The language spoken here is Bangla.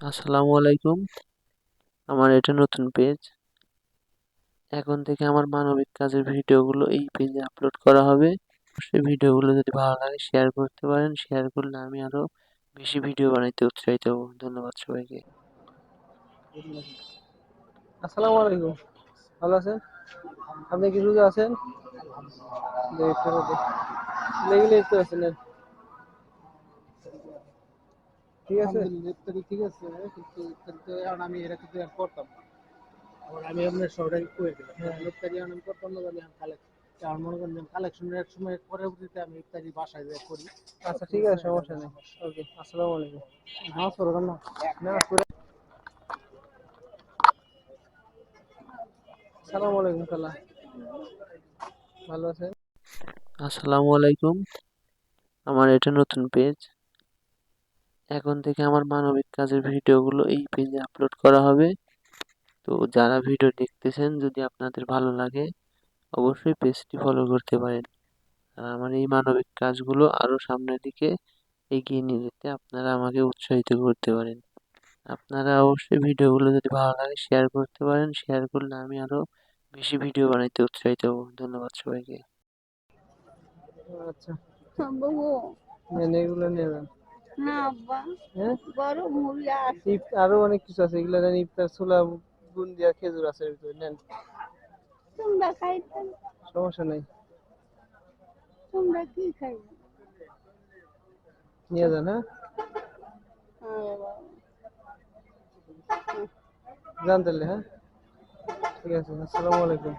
আসসালামু আলাইকুম। আমার এটা নতুন পেজ এখন থেকে আমার মানবিক কাজের ভিডিওগুলো এই পেজে আপলোড করা হবে। সেই ভিডিওগুলো যদি ভালো লাগে শেয়ার করতে পারেন। শেয়ার করলে আমি আরও বেশি ভিডিও বানাইতে উৎসাহিত হব। ধন্যবাদ সবাইকে। আসসালামু আলাইকুম। ভালো আছেন? আপনি কি সুযোগ আছেন? লেগে লিখতে আছেন। ঠিক আছে? ইফতারি ঠিক আছে কিন্তু ইফতারিতে এখন আমি আর করতাম না। আবার আমি আপনার সবাই করে দিলাম হ্যাঁ। ইফতারি এখন আমি করতাম না আমি কালেকশন আমার মনে করেন কালেকশনের এক সময় পরবর্তীতে আমি ইফতারি বাসায় করি। আচ্ছা ঠিক আছে সমস্যা নেই। ওকে আসসালামু আলাইকুম। নামাজ পড়বেন না আসসালামু আলাইকুম খালা। ভালো আছেন? আসসালামু আলাইকুম। আমার এটা নতুন পেজ এখন থেকে আমার মানবিক কাজের ভিডিওগুলো এই পেজে আপলোড করা হবে। তো যারা ভিডিও দেখতেছেন যদি আপনাদের ভালো লাগে অবশ্যই পেজটি ফলো করতে পারেন। আর আমার এই মানবিক কাজগুলো আরও সামনের দিকে এগিয়ে নিয়ে যেতে আপনারা আমাকে উৎসাহিত করতে পারেন। আপনারা অবশ্যই ভিডিওগুলো যদি ভালো লাগে শেয়ার করতে পারেন। শেয়ার করলে আমি আরও বেশি ভিডিও বানাইতে উৎসাহিত হব। ধন্যবাদ সবাইকে। আচ্ছা। বাবু এগুলো নিয়ে যান না আব্বা। হ্যাঁ? বড় মুড়ি আছে। আরও অনেক কিছু আছে। এগুলো নেন ইফতার ছোলা বুন্দিয়া খেজুর আছে ভিতরে নেন। তোমরা খাইতে সমস্যা নেই। তোমরা কি খাইবে নিয়ে যান হ্যাঁ? যান তাহলে হ্যাঁ? ঠিক আছে আসসালামু আলাইকুম।